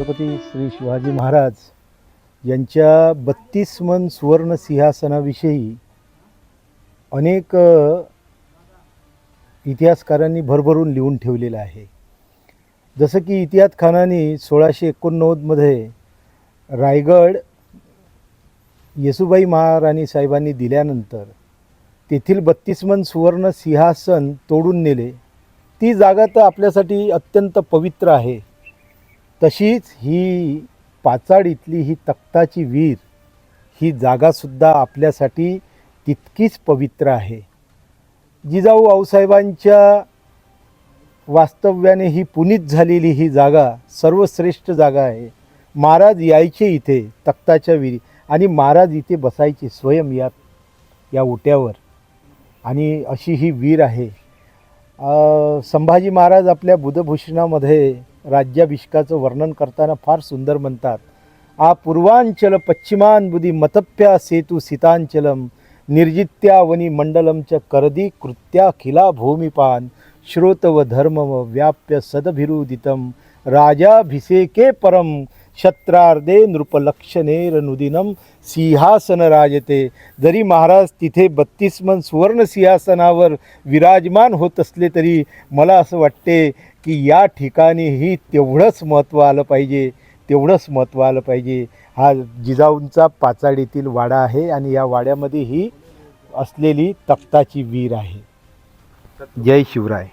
छत्रपती श्री शिवाजी महाराज यांच्या बत्तीस मन सुवर्ण सिंहासनाविषयी अनेक इतिहासकारांनी भरभरून लिहून ठेवलेलं आहे. जसं की इतिहास खानाने सोळाशे एकोणनव्वदमध्ये रायगड येसुबाई महाराणी साहेबांनी दिल्यानंतर तेथील बत्तीस मन सुवर्ण सिंहासन तोडून नेले. ती जागा तर आपल्यासाठी अत्यंत पवित्र आहे. तशीच ही पाचाड इथली ही तख्ताची वीर ही जागासुद्धा आपल्यासाठी तितकीच पवित्र आहे. जिजाऊ आऊसाहेबांच्या वास्तव्याने ही पुनीत झालेली ही जागा सर्वश्रेष्ठ जागा आहे. महाराज यायचे इथे तख्ताच्या विरी आणि महाराज इथे बसायचे स्वयं या या ओट्यावर आणि अशी ही वीर आहे. संभाजी महाराज आपल्या बुधभूषणामध्ये राज्याभिषेकाचं वर्णन करताना फार सुंदर म्हणतात. आ पूर्वांचल पश्चिमांबुदी मतप्या सेतू सीतांचलम निर्जित्या वनी मंडलमच्या करदी कृत्याखिला भूमिपान श्रोतव धर्मव व्याप्य सदभिरुदितम राजाभिषेके परम शत्रार्धे नृपलक्षणेर नुदिनम सिंहासन राजते. जरी महाराज तिथे बत्तीस मन सुवर्ण सिंहासनावर विराजमान होत असले तरी मला असं वाटते की या ठिकाणीही तेवढंच महत्त्व आलं पाहिजे तेवढंच महत्त्व आलं पाहिजे. हा जिजाऊंचा पाचाडीतील वाडा आहे आणि या वाड्यामध्ये ही असलेली तख्ताची वीर आहे. जय शिवराय.